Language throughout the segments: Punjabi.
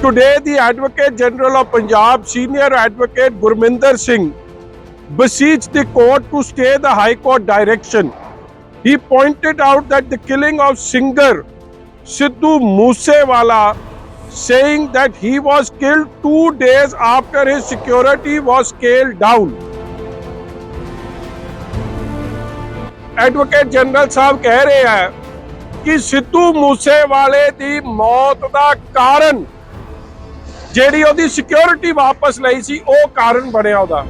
Today, the Advocate General of Punjab, Senior Advocate Gurminder Singh, beseeched the court to stay the High Court direction. He pointed out that the killing of singer Sidhu Moosewala, saying that he was killed two days after his security was scaled down. Advocate general ਸਾਹਿਬ ਕਹਿ ਰਹੇ ਹੈ ਕਿ ਸਿੱਧੂ ਮੂਸੇਵਾਲੇ ਦੀ ਮੌਤ ਦਾ ਕਾਰਨ ਜਿਹੜੀ ਉਹਦੀ ਸਿਕਿਉਰਿਟੀ ਵਾਪਸ ਲਈ ਸੀ, ਉਹ ਕਾਰਨ ਬਣਿਆ ਉਹਦਾ।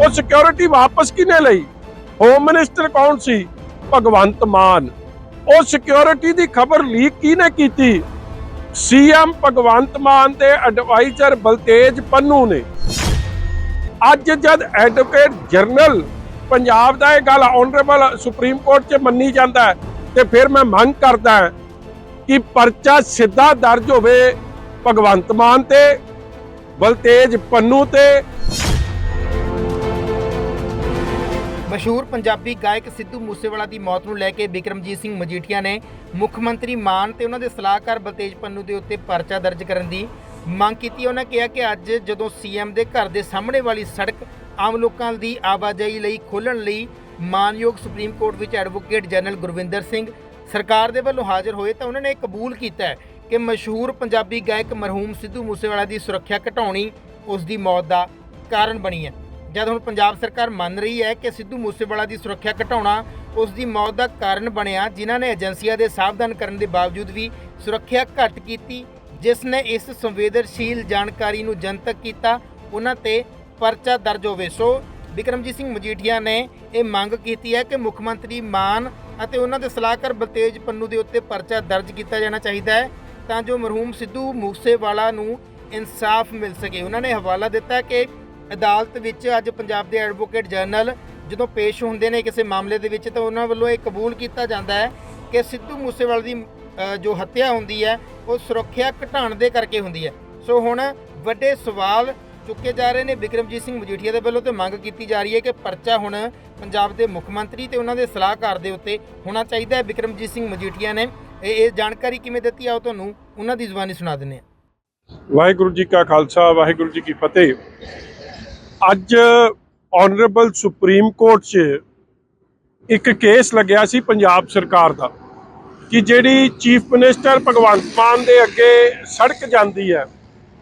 ਉਹ ਸਿਕਿਉਰਿਟੀ ਵਾਪਸ ਕਿਨੇ ਲਈ? ਹੋਮ ਮਿਨਿਸਟਰ ਕੌਣ ਸੀ? ਭਗਵੰਤ ਮਾਨ। ਉਹ ਸਿਕਿਉਰਿਟੀ ਦੀ ਖਬਰ ਲੀਕ ਕਿਹਨੇ ਕੀਤੀ? ਸੀਐਮ ਭਗਵੰਤ ਮਾਨ ਦੇ ਐਡਵਾਈਜ਼ਰ ਬਲਤੇਜ ਪੰਨੂ ਨੇ। ਅੱਜ ਜਦ ਐਡਵੋਕੇਟ ਜਨਰਲ ਪੰਜਾਬ ਦਾ ਇਹ ਗੱਲ ਆਨਰੇਬਲ ਸੁਪਰੀਮ ਕੋਰਟ 'ਚ ਮੰਨੀ ਜਾਂਦਾ ਤੇ ਫਿਰ ਮੈਂ ਮੰਗ ਕਰਦਾ ਕਿ ਪਰਚਾ ਸਿੱਧਾ ਦਰਜ ਹੋਵੇ ਭਗਵੰਤ ਮਾਨ ਤੇ, ਬਲਤੇਜ ਪੰਨੂ ਤੇ। ਮਸ਼ਹੂਰ ਪੰਜਾਬੀ ਗਾਇਕ ਸਿੱਧੂ ਮੂਸੇਵਾਲਾ ਦੀ ਮੌਤ ਨੂੰ ਲੈ ਕੇ ਬਿਕਰਮਜੀਤ ਸਿੰਘ ਮਜੀਠੀਆ ਨੇ ਮੁੱਖ ਮੰਤਰੀ ਮਾਨ ਤੇ ਉਹਨਾਂ ਦੇ ਸਲਾਹਕਾਰ ਬਲਤੇਜ ਪੰਨੂ ਦੇ ਉੱਤੇ ਪਰਚਾ ਦਰਜ ਕਰਨ ਦੀ ਮੰਗ ਕੀਤੀ। ਉਹਨਾਂ ਕਿਹਾ ਕਿ ਅੱਜ ਜਦੋਂ ਸੀਐਮ ਦੇ ਘਰ ਦੇ ਸਾਹਮਣੇ ਵਾਲੀ ਸੜਕ ਆਮ ਲੋਕਾਂ ਦੀ ਆਵਾਜਾਈ ਲਈ ਖੋਲਣ ਲਈ ਮਾਨਯੋਗ ਸੁਪਰੀਮ ਕੋਰਟ ਵਿੱਚ ਐਡਵੋਕੇਟ ਜਨਰਲ ਗੁਰਵਿੰਦਰ ਸਿੰਘ ਸਰਕਾਰ ਦੇ ਵੱਲੋਂ ਹਾਜ਼ਰ ਹੋਏ ਤਾਂ ਉਹਨਾਂ ਨੇ ਇਹ ਕਬੂਲ ਕੀਤਾ ਕਿ ਮਸ਼ਹੂਰ ਪੰਜਾਬੀ ਗਾਇਕ ਮਰਹੂਮ ਸਿੱਧੂ ਮੂਸੇਵਾਲਾ ਦੀ ਸੁਰੱਖਿਆ ਘਟਾਉਣੀ ਉਸ ਦੀ ਮੌਤ ਦਾ ਕਾਰਨ ਬਣੀ ਹੈ। ਜਦ ਹੁਣ ਪੰਜਾਬ ਸਰਕਾਰ ਮੰਨ ਰਹੀ ਹੈ ਕਿ ਸਿੱਧੂ ਮੂਸੇਵਾਲਾ ਦੀ ਸੁਰੱਖਿਆ ਘਟਾਉਣਾ ਉਸ ਦੀ ਮੌਤ ਦਾ ਕਾਰਨ ਬਣਿਆ, ਜਿਨ੍ਹਾਂ ਨੇ ਏਜੰਸੀਆਂ ਦੇ ਸਾਵਧਾਨ ਕਰਨ ਦੇ ਬਾਵਜੂਦ ਵੀ ਸੁਰੱਖਿਆ ਘੱਟ ਕੀਤੀ, ਜਿਸ ਨੇ ਇਸ ਸੰਵੇਦਨਸ਼ੀਲ ਜਾਣਕਾਰੀ ਨੂੰ ਜਨਤਕ ਕੀਤਾ, ਉਹਨਾਂ ਤੇ ਪਰਚਾ ਦਰਜ ਹੋਵੇ। ਸੋ ਬਿਕਰਮਜੀਤ ਸਿੰਘ ਮਜੀਠੀਆ ਨੇ ਇਹ ਮੰਗ ਕੀਤੀ ਹੈ ਕਿ ਮੁੱਖ ਮੰਤਰੀ ਮਾਨ ਅਤੇ ਉਹਨਾਂ ਦੇ ਸਲਾਹਕਾਰ ਬਲਤੇਜ ਪੰਨੂ ਦੇ ਉੱਤੇ ਪਰਚਾ ਦਰਜ ਕੀਤਾ ਜਾਣਾ ਚਾਹੀਦਾ ਹੈ ਤਾਂ ਜੋ ਮਰਹੂਮ ਸਿੱਧੂ ਮੂਸੇਵਾਲਾ ਨੂੰ ਇਨਸਾਫ ਮਿਲ ਸਕੇ। ਉਹਨਾਂ ਨੇ ਹਵਾਲਾ ਦਿੱਤਾ ਕਿ ਅਦਾਲਤ ਵਿੱਚ ਅੱਜ ਪੰਜਾਬ ਦੇ ਐਡਵੋਕੇਟ ਜਨਰਲ ਜਦੋਂ ਪੇਸ਼ ਹੁੰਦੇ ਨੇ ਕਿਸੇ ਮਾਮਲੇ ਦੇ ਵਿੱਚ ਤਾਂ ਉਹਨਾਂ ਵੱਲੋਂ ਇਹ ਕਬੂਲ ਕੀਤਾ ਜਾਂਦਾ ਹੈ ਕਿ ਸਿੱਧੂ ਮੂਸੇਵਾਲੇ ਦੀ ਜੋ ਹੱਤਿਆ ਹੁੰਦੀ ਹੈ, ਉਹ ਸੁਰੱਖਿਆ ਘਟਾਉਣ ਦੇ ਕਰਕੇ ਹੁੰਦੀ ਹੈ। ਸੋ ਹੁਣ ਵੱਡੇ ਸਵਾਲ ਚੁੱਕੇ ਜਾ ਰਹੇ ਨੇ। ਵਿਕਰਮਜੀਤ ਸਿੰਘ ਮਜੀਠੀਆ ਦੇ ਵੱਲੋਂ ਤੇ ਮੰਗ ਕੀਤੀ ਜਾ ਰਹੀ ਹੈ ਕਿ ਪਰਚਾ ਹੁਣ ਪੰਜਾਬ ਦੇ ਮੁੱਖ ਮੰਤਰੀ ਤੇ ਉਹਨਾਂ ਦੇ ਸਲਾਹਕਾਰ ਦੇ ਉੱਤੇ ਹੋਣਾ ਚਾਹੀਦਾ ਹੈ। ਵਿਕਰਮਜੀਤ ਸਿੰਘ ਮਜੀਠੀਆ ਨੇ ਇਹ ਇਹ ਜਾਣਕਾਰੀ ਕਿਵੇਂ ਦਿੱਤੀ? ਆਓ ਤੁਹਾਨੂੰ ਉਹਨਾਂ ਦੀ ਜ਼ੁਬਾਨੀ ਸੁਣਾ ਦਿੰਦੇ ਹਾਂ। ਵਾਹਿਗੁਰੂ ਜੀ ਕਾ ਖਾਲਸਾ, ਵਾਹਿਗੁਰੂ ਜੀ ਕੀ ਫਤਿਹ। ਅੱਜ ਆਨਰੇਬਲ ਸੁਪਰੀਮ ਕੋਰਟ 'ਚ ਇੱਕ ਕੇਸ ਲੱਗਿਆ ਸੀ ਪੰਜਾਬ ਸਰਕਾਰ ਦਾ, ਕਿ ਜਿਹੜੀ ਚੀਫ ਮਿਨਿਸਟਰ ਭਗਵੰਤ ਮਾਨ ਦੇ ਅੱਗੇ ਸੜਕ ਜਾਂਦੀ ਹੈ।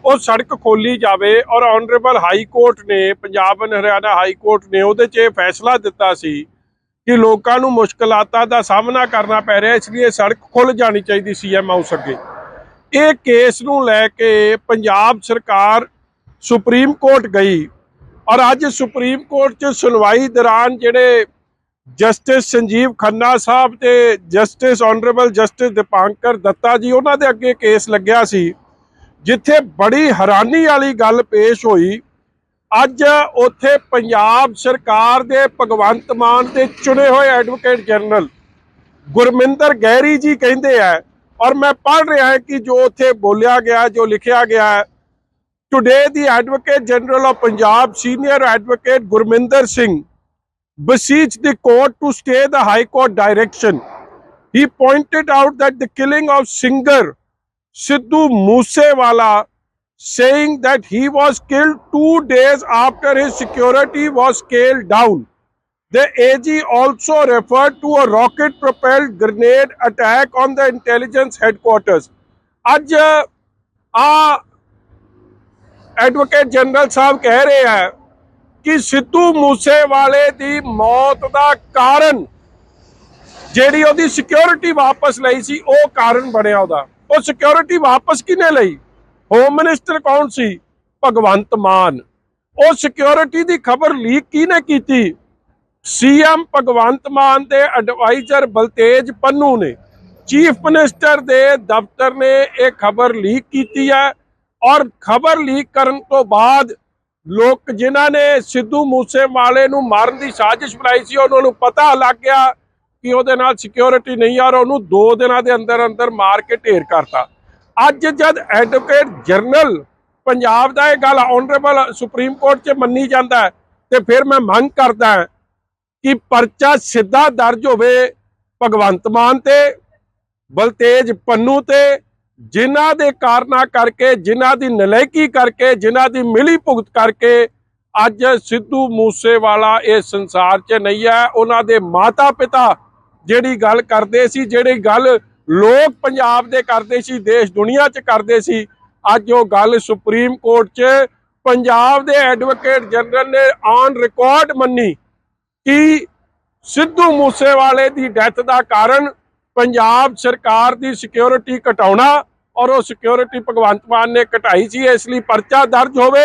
ਉਹ ਸੜਕ ਖੋਲੀ ਜਾਵੇ ਔਰ ਆਨਰੇਬਲ ਹਾਈ ਕੋਰਟ ਨੇ, Punjab and Haryana high court ਨੇ ਉਹਦੇ 'ਚ ਇਹ ਫੈਸਲਾ ਦਿੱਤਾ ਸੀ ਕਿ ਲੋਕਾਂ ਨੂੰ ਮੁਸ਼ਕਲਾਤਾਂ ਦਾ ਸਾਹਮਣਾ ਕਰਨਾ ਪੈ ਰਿਹਾ, ਇਸ ਲਈ ਸੜਕ ਖੁੱਲ ਜਾਣੀ ਚਾਹੀਦੀ ਸੀ ਸੀਐਮ ਹਾਊਸ ਅੱਗੇ। ਇਹ ਕੇਸ ਨੂੰ ਲੈ ਕੇ ਪੰਜਾਬ ਸਰਕਾਰ ਸੁਪਰੀਮ ਕੋਰਟ ਗਈ ਔਰ ਅੱਜ ਸੁਪਰੀਮ ਕੋਰਟ 'ਚ ਸੁਣਵਾਈ ਦੌਰਾਨ ਜਿਹੜੇ ਜਸਟਿਸ ਸੰਜੀਵ ਖੰਨਾ ਸਾਹਿਬ ਤੇ justice honourable justice Dipankar Datta ji, ਉਹਨਾਂ ਦੇ ਅੱਗੇ ਕੇਸ ਲੱਗਿਆ ਸੀ। ਜਿੱਥੇ ਬੜੀ ਹੈਰਾਨੀ ਵਾਲੀ ਗੱਲ ਪੇਸ਼ ਹੋਈ ਅੱਜ ਉੱਥੇ ਪੰਜਾਬ ਸਰਕਾਰ ਦੇ ਭਗਵੰਤ ਮਾਨ ਦੇ ਚੁਣੇ ਹੋਏ ਐਡਵੋਕੇਟ ਜਨਰਲ ਗੁਰਮਿੰਦਰ ਗਹਿਰੀ ਜੀ ਕਹਿੰਦੇ ਆ ਔਰ ਮੈਂ ਪੜ੍ਹ ਰਿਹਾ ਹਾਂ ਕਿ ਜੋ ਉੱਥੇ ਬੋਲਿਆ ਗਿਆ ਜੋ ਲਿਖਿਆ ਗਿਆ ਹੈ today the advocate general of Punjab senior advocate Gurminder Singh beseech the court to stay the high court direction he pointed out that the killing of singer Sidhu Moosewala, saying that he was killed two days after his security was scaled down. The AG also referred to a rocket propelled grenade attack on the intelligence headquarters. ਅੱਜ ਆ ਐਡਵੋਕੇਟ ਜਨਰਲ ਸਾਹਿਬ ਕਹਿ ਰਹੇ ਹੈ ਕਿ ਸਿੱਧੂ ਮੂਸੇਵਾਲੇ ਦੀ ਮੌਤ ਦਾ ਕਾਰਨ ਜਿਹੜੀ ਉਹਦੀ ਸਿਕਿਉਰਿਟੀ ਵਾਪਸ ਲਈ ਸੀ ਉਹ ਕਾਰਨ ਬਣਿਆ ਉਹਦਾ ਉਹ ਸਿਕਿਉਰਿਟੀ ਵਾਪਸ ਕਿਨੇ ਲਈ? ਹੋਮ ਮਿਨਿਸਟਰ ਕੌਣ ਸੀ? ਭਗਵੰਤ ਮਾਨ। ਉਹ ਸਿਕਿਉਰਿਟੀ ਦੀ ਖਬਰ ਲੀਕ ਕਿਹਨੇ ਕੀਤੀ? ਸੀਐਮ ਭਗਵੰਤ ਮਾਨ ਦੇ ਐਡਵਾਈਜ਼ਰ ਬਲਤੇਜ ਪੰਨੂ ਨੇ। ਚੀਫ ਮਿਨਿਸਟਰ ਦੇ ਦਫ਼ਤਰ ਨੇ ਇਹ ਖਬਰ ਲੀਕ ਕੀਤੀ ਹੈ ਔਰ ਖਬਰ ਲੀਕ ਕਰਨ ਤੋਂ ਬਾਅਦ ਲੋਕ ਜਿਨ੍ਹਾਂ ਨੇ ਸਿੱਧੂ ਮੂਸੇਵਾਲੇ ਨੂੰ ਮਾਰਨ ਦੀ ਸਾਜ਼ਿਸ਼ ਬਣਾਈ ਸੀ, ਉਹਨਾਂ ਨੂੰ ਪਤਾ ਲੱਗ ਗਿਆ ਕਿ ਉਹਦੇ ਨਾਲ ਸਿਕਿਉਰਿਟੀ ਨਹੀਂ ਆ ਔਰ ਉਹਨੂੰ 2 ਦਿਨਾਂ ਦੇ ਅੰਦਰ ਅੰਦਰ ਮਾਰ ਕੇ ਢੇਰ ਕਰਤਾ। ਅੱਜ ਜਦ ਐਡਵੋਕੇਟ ਜਨਰਲ ਪੰਜਾਬ ਦਾ ਇਹ ਗੱਲ ਆਨਰੇਬਲ ਸੁਪਰੀਮ ਕੋਰਟ 'ਚ ਮੰਨੀ ਜਾਂਦਾ ਹੈ, ਤੇ ਫਿਰ ਮੈਂ ਮੰਗ ਕਰਦਾ ਕਿ ਪਰਚਾ ਸਿੱਧਾ ਦਰਜ ਹੋਵੇ ਭਗਵੰਤ ਮਾਨ ਤੇ ਬਲਤੇਜ ਪੰਨੂ ਤੇ ਜਿਨ੍ਹਾਂ ਦੇ ਕਾਰਨਾਂ ਕਰਕੇ ਜਿਨ੍ਹਾਂ ਦੀ ਨਲਾਇਕੀ ਕਰਕੇ ਜਿਨ੍ਹਾਂ ਦੀ ਮਿਲੀ ਭੁਗਤ ਕਰਕੇ ਅੱਜ ਸਿੱਧੂ ਮੂਸੇਵਾਲਾ ਇਸ ਸੰਸਾਰ 'ਚ ਨਹੀਂ ਹੈ ਉਹਨਾਂ ਦੇ ਮਾਤਾ ਪਿਤਾ ਜਿਹੜੀ ਗੱਲ ਕਰਦੇ ਸੀ, ਜਿਹੜੀ ਗੱਲ ਲੋਕ ਪੰਜਾਬ ਦੇ ਕਰਦੇ ਸੀ, ਦੇਸ਼ ਦੁਨੀਆ 'ਚ ਕਰਦੇ ਸੀ, ਅੱਜ ਉਹ ਗੱਲ ਸੁਪਰੀਮ ਕੋਰਟ 'ਚ ਪੰਜਾਬ ਦੇ ਐਡਵੋਕੇਟ ਜਨਰਲ ਨੇ ਔਨ ਰਿਕਾਰਡ ਮੰਨੀ ਕਿ ਸਿੱਧੂ ਮੂਸੇਵਾਲੇ ਦੀ ਡੈਥ ਦਾ ਕਾਰਨ ਪੰਜਾਬ ਸਰਕਾਰ ਦੀ ਸਿਕਿਉਰਿਟੀ ਘਟਾਉਣਾ ਔਰ ਉਹ ਸਿਕਿਉਰਿਟੀ ਭਗਵੰਤ ਮਾਨ ਨੇ ਘਟਾਈ ਸੀ, ਇਸ ਲਈ ਪਰਚਾ ਦਰਜ ਹੋਵੇ,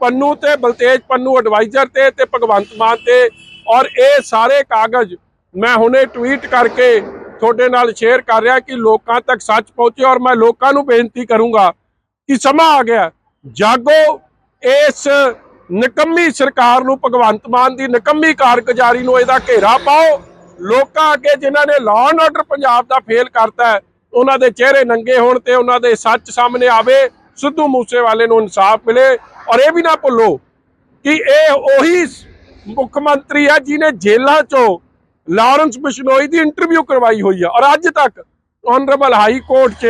ਪੰਨੂ ਤੇ ਬਲਤੇਜ ਪੰਨੂ ਐਡਵਾਈਜ਼ਰ ਤੇ ਤੇ ਭਗਵੰਤ ਮਾਨ ਤੇ ਔਰ ਇਹ ਸਾਰੇ ਕਾਗਜ਼ ਮੈਂ ਹੁਣੇ ਟਵੀਟ ਕਰਕੇ ਤੁਹਾਡੇ ਨਾਲ ਸ਼ੇਅਰ ਕਰ ਰਿਹਾ ਕਿ ਲੋਕਾਂ ਤੱਕ ਸੱਚ ਪਹੁੰਚੇ ਔਰ ਮੈਂ ਲੋਕਾਂ ਨੂੰ ਬੇਨਤੀ ਕਰੂੰਗਾ ਕਿ ਸਮਾਂ ਆ ਗਿਆ। ਜਾਗੋ, ਇਸ ਨਿਕੰਮੀ ਸਰਕਾਰ ਨੂੰ, ਭਗਵੰਤ ਮਾਨ ਦੀ ਨਿਕੰਮੀ ਕਾਰਗੁਜ਼ਾਰੀ ਨੂੰ ਇਹਦਾ ਘੇਰਾ ਪਾਓ। ਲੋਕਾਂ ਅੱਗੇ ਜਿਨ੍ਹਾਂ ਨੇ ਲਾਅ ਐਂਡ ਆਰਡਰ ਪੰਜਾਬ ਦਾ ਫੇਲ ਕਰਤਾ ਉਹਨਾਂ ਦੇ ਚਿਹਰੇ ਨੰਗੇ ਹੋਣ ਤੇ ਉਹਨਾਂ ਦੇ ਸੱਚ ਸਾਹਮਣੇ ਆਵੇ, ਸਿੱਧੂ ਮੂਸੇਵਾਲੇ ਨੂੰ ਇਨਸਾਫ ਮਿਲੇ। ਔਰ ਇਹ ਵੀ ਨਾ ਭੁੱਲੋ ਕਿ ਇਹ ਉਹੀ ਮੁੱਖ ਮੰਤਰੀ ਹੈ ਜਿਨੇ ਜੇਲ੍ਹਾਂ ਚੋਂ ਲਾਰੈਂਸ ਬਿਸ਼ਨੋਈ ਦੀ ਇੰਟਰਵਿਊ ਕਰਵਾਈ ਹੋਈ ਹੈ ਔਰ ਅੱਜ ਤੱਕ ਆਨਰੇਬਲ ਹਾਈ ਕੋਰਟ 'ਚ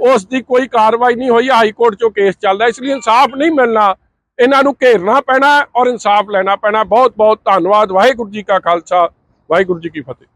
ਉਸ ਦੀ ਕੋਈ ਕਾਰਵਾਈ ਨਹੀਂ ਹੋਈ ਹਾਈ ਕੋਰਟ 'ਚੋਂ ਕੇਸ ਚੱਲਦਾ ਇਸ ਲਈ ਇਨਸਾਫ ਨਹੀਂ ਮਿਲਣਾ, ਇਹਨਾਂ ਨੂੰ ਘੇਰਨਾ ਪੈਣਾ ਔਰ ਇਨਸਾਫ ਲੈਣਾ ਪੈਣਾ। ਬਹੁਤ ਬਹੁਤ ਧੰਨਵਾਦ, ਵਾਹਿਗੁਰੂ ਜੀ ਕਾ ਖਾਲਸਾ, ਵਾਹਿਗੁਰੂ ਜੀ ਕੀ ਫਤਿਹ।